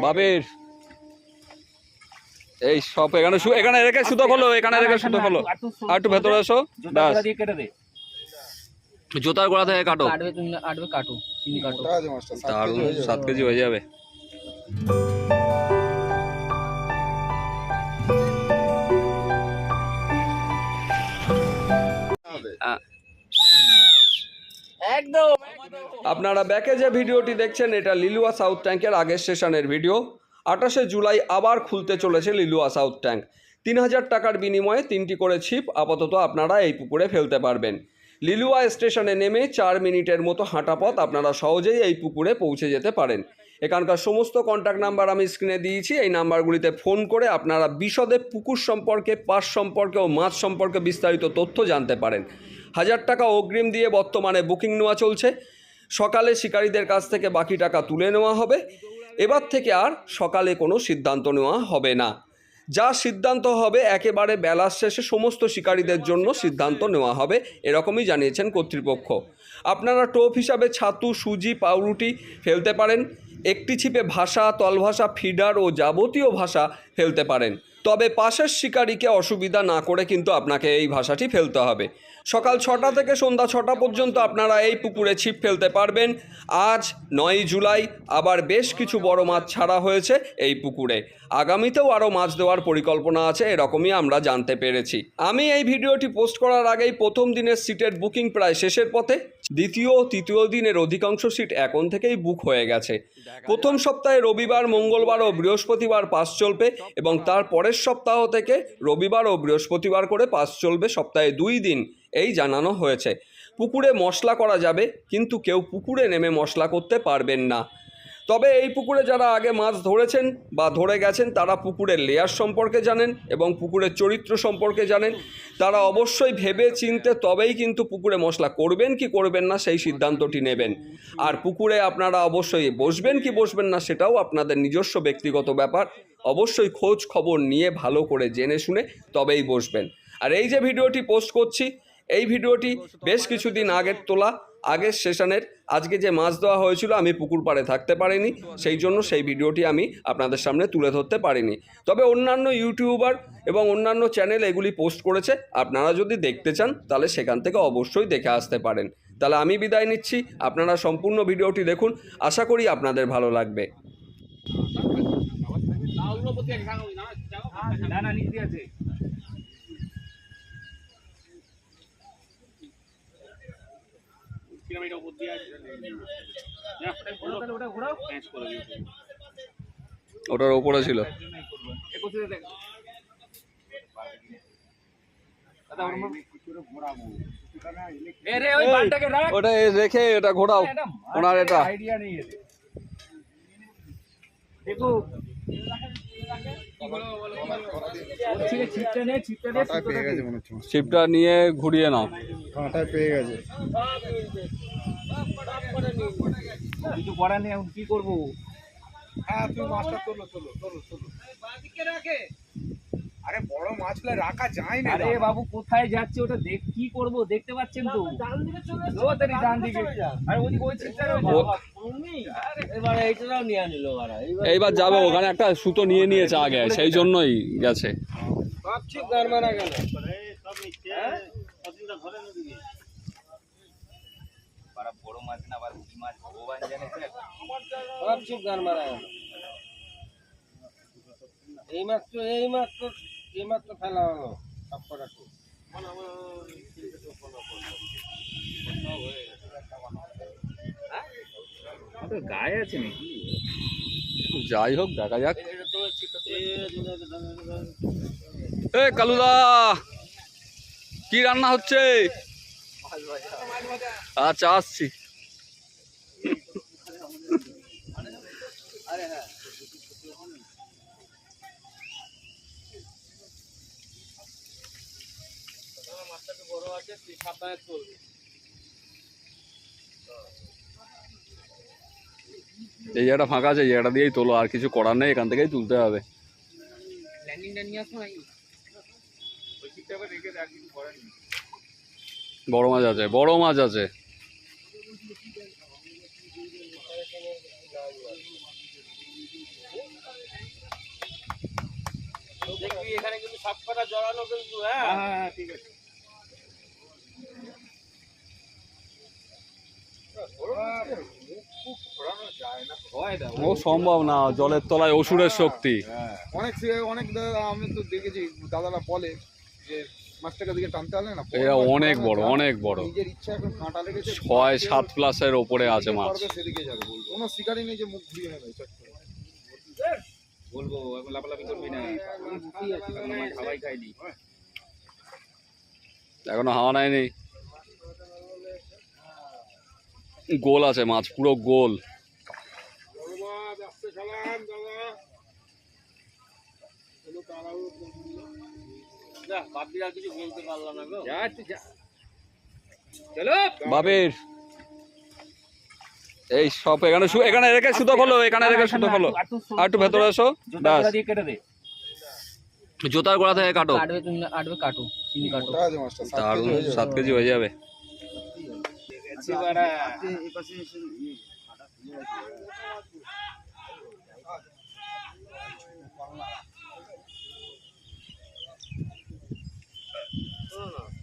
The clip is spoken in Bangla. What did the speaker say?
বাবের। এই সব এখানে শু- এখানে রেখে সুতো খোলো এখানে রেখে সুতো খোলো। আর একটু ভেতরে এসো ব্যাস। জুতার গোড়া থেকে কাটো। কাটবে কাটো কাটো। দারুণ সাত কেজি হয়ে যাবে। আ- একদম আপনারা ব্যাকে যে ভিডিওটি দেখছেন এটা লিলুয়া সাউথ ট্যাঙ্কের আগের সেশনের ভিডিও। আঠাশে জুলাই আবার খুলতে চলেছে লিলুয়া সাউথ ট্যাঙ্ক। তিন হাজার টাকার বিনিময়ে তিনটি করে ছিপ আপাতত আপনারা এই পুকুরে ফেলতে পারবেন। লিলুয়া স্টেশনে নেমে চার মিনিটের মতো হাঁটা পথ আপনারা সহজেই এই পুকুরে পৌঁছে যেতে পারেন। এখানকার সমস্ত কন্ট্যাক্ট নাম্বার আমি স্ক্রিনে দিয়েছি। এই নাম্বারগুলিতে ফোন করে আপনারা বিশদে পুকুর সম্পর্কে পাস সম্পর্কে ও মাছ সম্পর্কে বিস্তারিত তথ্য জানতে পারেন। হাজার টাকা অগ্রিম দিয়ে বর্তমানে বুকিং নেওয়া চলছে। সকালে শিকারীদের কাছ থেকে বাকি টাকা তুলে নেওয়া হবে। এবার থেকে আর সকালে কোনো সিদ্ধান্ত নেওয়া হবে না। যা সিদ্ধান্ত হবে, একেবারে বেলার শেষে সমস্ত শিকারীদের জন্য সিদ্ধান্ত নেওয়া হবে, এরকমই জানিয়েছেন কর্তৃপক্ষ। আপনারা টোপ হিসাবে ছাতু, সুজি, পাউরুটি ফেলতে পারেন। একটি ছিপে ভাষা তলভাষা ফিডার ও যাবতীয় ভাষা ফেলতে পারেন। তবে পাশের শিকারীকে অসুবিধা না করে কিন্তু আপনাকে এই ভাষাটি ফেলতে হবে। সকাল ছটা থেকে সন্ধ্যা ছটা পর্যন্ত আপনারা এই পুকুরে ছিপ ফেলতে পারবেন। আজ নয় জুলাই, আবার বেশ কিছু বড় মাছ ছাড়া হয়েছে এই পুকুরে। আগামীতেও আরও মাছ দেওয়ার পরিকল্পনা আছে, এরকমই আমরা জানতে পেরেছি। আমি এই ভিডিওটি পোস্ট করার আগেই প্রথম দিনের সিটের বুকিং প্রায় শেষের পথে দ্বিতীয় ও তৃতীয় দিনের অধিকাংশ সিট এখন থেকেই বুক হয়ে গেছে। প্রথম সপ্তাহে রবিবার মঙ্গলবার ও বৃহস্পতিবার পাস চলবে এবং তার পরের সপ্তাহ থেকে রবিবার ও বৃহস্পতিবার করে পাস চলবে সপ্তাহে দুই দিন এই জানানো হয়েছে। পুকুরে মশলা করা যাবে কিন্তু কেউ পুকুরে নেমে মশলা করতে পারবেন না। তবে এই পুকুরে যারা আগে মাছ ধরেছেন বা ধরে গেছেন, তারা পুকুরের লেয়ার সম্পর্কে জানেন এবং পুকুরের চরিত্র সম্পর্কে জানেন। তারা অবশ্যই ভেবে চিনতে তবেই কিন্তু পুকুরে মশলা করবেন কি করবেন না সেই সিদ্ধান্তটি নেবেন। আর পুকুরে আপনারা অবশ্যই বসবেন কি বসবেন না সেটাও আপনাদের নিজস্ব ব্যক্তিগত ব্যাপার। অবশ্যই খোঁজ খবর নিয়ে ভালো করে জেনে শুনে তবেই বসবেন। আর এই যে ভিডিওটি পোস্ট করছি, এই ভিডিওটি বেশ কিছুদিন আগের তোলা। আগের সেশনের আজকে যে মাছ দেওয়া হয়েছিল আমি পুকুর পাড়ে থাকতে পারিনি। সেই জন্য সেই ভিডিওটি আমি আপনাদের সামনে তুলে ধরতে পারিনি। তবে অন্যান্য ইউটিউবার এবং অন্যান্য চ্যানেল এগুলি পোস্ট করেছে। আপনারা যদি দেখতে চান তাহলে সেখান থেকে অবশ্যই দেখে আসতে পারেন। তাহলে আমি বিদায় নিচ্ছি। আপনারা সম্পূর্ণ ভিডিওটি দেখুন। আশা করি আপনাদের ভালো লাগবে। না? না আছে ওটা ঘোরাও। ওটার ওপরে ছিল। ওটা রেখে এটা ঘোরাও। ওনার এটা। আইডিয়া নেই দেখো ছিপটা মনে নিয়ে ঘুরিয়ে নাও। কাঁটায় পেয়ে গেছে। কিছু করার নেই এখন কি করব? হ্যাঁ তুমি মাছটা তোলো তোলো তোলো তোলো। আরে বড় মাছগুলো রাখা যায় না আরে বাবু কোথায় যাচ্ছে ওটা দেখ কি করব? দেখতে পাচ্ছেন তো। ও তারি ডান দিকে। আরে ওদিকে ওই ছিপটা এবারে এইটাও নিয়ে নিল ওরা। এইবার যাবে ওখানে একটা সুতো নিয়ে নিয়েছে আগে সেই জন্যই গেছে। গার মারা গেল। বড় মাছ না আবার কি মাছ ভগবান জানে স্যার গার মারা গেল এই মাত্র এই মাত্র এই মাত্র ফেলা হলো সব কটা। গায়ে আছে নাকি? যাই হোক দেখা যাক। এ কালুদা! কি রান্না হচ্ছে? আচ্ছা আসছি। মাছটা বড় আছে তুই সাবধানে চলবি। এই জায়গাটা ফাঁকা আছে এই জায়গাটা দিয়েই তোলো আর কিছু করার নেই এখান থেকেই তুলতে হবে। বড় মাছ আছে বড় মাছ আছে। জড়ানো কিন্তু হ্যাঁ হ্যাঁ, হ্যাঁ ঠিক আছে। ও সম্ভব না জলের তলায় অসুরের শক্তি। অনেক সে- অনেক দাদা আমি তো দেখেছি দাদারা বলে যে মাছটাকে দিকে টানতে হবে না অনেক বড় অনেক বড়। নিজের ইচ্ছা এখন কাঁটা লেগেছে ছয় সাত প্লাসের ওপরে আছে মাছ। সেদিকে যাবে বলব। কোনো শিকারই নেই যে মুখ ঘুরিয়ে নেবে বলব এখন লাফালাফি করবি না। খাওয়াই খাইনি। এখনও হাওয়া নেয়নি গোল আছে মাছ পুরো গোল। বাবের। এই সব এখানে শু- এখানে রেখে সুতো খোলো এখানে রেখে সুতো খোলো। আর একটু ভেতরে এসো ব্যাস। জুতার গোড়া থেকে কাটো। মাছটা, সাত কেজি হয়ে যাবে। যাচ্ছে বাড়া No, no.